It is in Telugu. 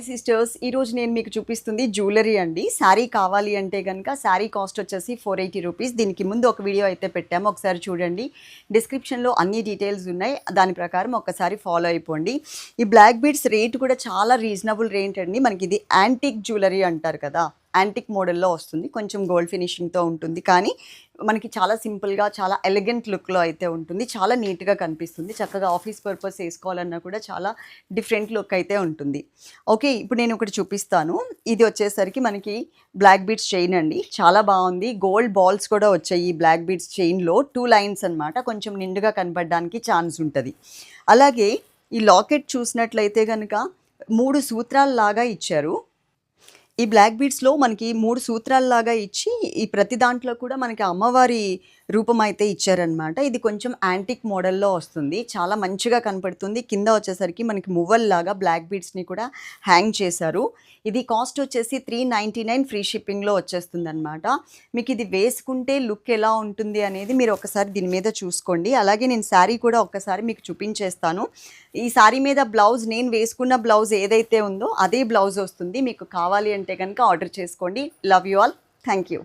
హాయ్ సిస్టర్స్ ఈరోజు నేను మీకు చూపిస్తుంది జ్యువెలరీ అండి. శారీ కావాలి అంటే కనుక శారీ కాస్ట్ వచ్చేసి ఫోర్ ఎయిటీ రూపీస్. దీనికి ముందు ఒక వీడియో అయితే పెట్టాము. ఒకసారి చూడండి. డిస్క్రిప్షన్లో అన్ని డీటెయిల్స్ ఉన్నాయి. దాని ప్రకారం ఒకసారి ఫాలో అయిపోండి. ఈ బ్లాక్ బీడ్స్ రేట్ కూడా చాలా రీజనబుల్ రేట్ అండి. మనకి ఇది యాంటిక్ జ్యువెలరీ అంటారు కదా. యాంటిక్ మోడల్లో వస్తుంది. కొంచెం గోల్డ్ ఫినిషింగ్తో ఉంటుంది. కానీ మనకి చాలా సింపుల్గా చాలా ఎలిగెంట్ లుక్లో అయితే ఉంటుంది. చాలా నీట్గా కనిపిస్తుంది. చక్కగా ఆఫీస్ పర్పస్ వేసుకోవాలన్నా కూడా చాలా డిఫరెంట్ లుక్ అయితే ఉంటుంది. ఓకే ఇప్పుడు నేను ఒకటి చూపిస్తాను. ఇది వచ్చేసరికి మనకి బ్లాక్ బీడ్స్ చైన్ అండి. చాలా బాగుంది. గోల్డ్ బాల్స్ కూడా వచ్చాయి ఈ బ్లాక్ బీడ్స్ చైన్లో టూ లైన్స్ అన్నమాట. కొంచెం నిండుగా కనపడడానికి ఛాన్స్ ఉంటుంది. అలాగే ఈ లాకెట్ చూసినట్లయితే కనుక మూడు సూత్రాల లాగా ఇచ్చారు. ఈ బ్లాక్ బీడ్స్లో మనకి మూడు సూత్రాలలాగా ఇచ్చి ఈ ప్రతి దాంట్లో కూడా మనకి అమ్మవారి రూపం అయితే ఇచ్చారనమాట ఇది కొంచెం యాంటిక్ మోడల్లో వస్తుంది. చాలా మంచిగా కనపడుతుంది. కింద వచ్చేసరికి మనకి మువ్వల్లాగా బ్లాక్ బీడ్స్ని కూడా హ్యాంగ్ చేశారు. ఇది కాస్ట్ వచ్చేసి త్రీ నైంటీ నైన్ ఫ్రీ షిప్పింగ్లో వచ్చేస్తుంది అనమాట మీకు ఇది వేసుకుంటే లుక్ ఎలా ఉంటుంది అనేది మీరు ఒకసారి దీని మీద చూసుకోండి. అలాగే నేను శారీ కూడా ఒక్కసారి మీకు చూపించేస్తాను. ఈ శారీ మీద బ్లౌజ్ నేను వేసుకున్న బ్లౌజ్ ఏదైతే ఉందో అదే బ్లౌజ్ వస్తుంది. మీకు కావాలి అంటే కనుక ఆర్డర్ చేసుకోండి. Love you all. Thank you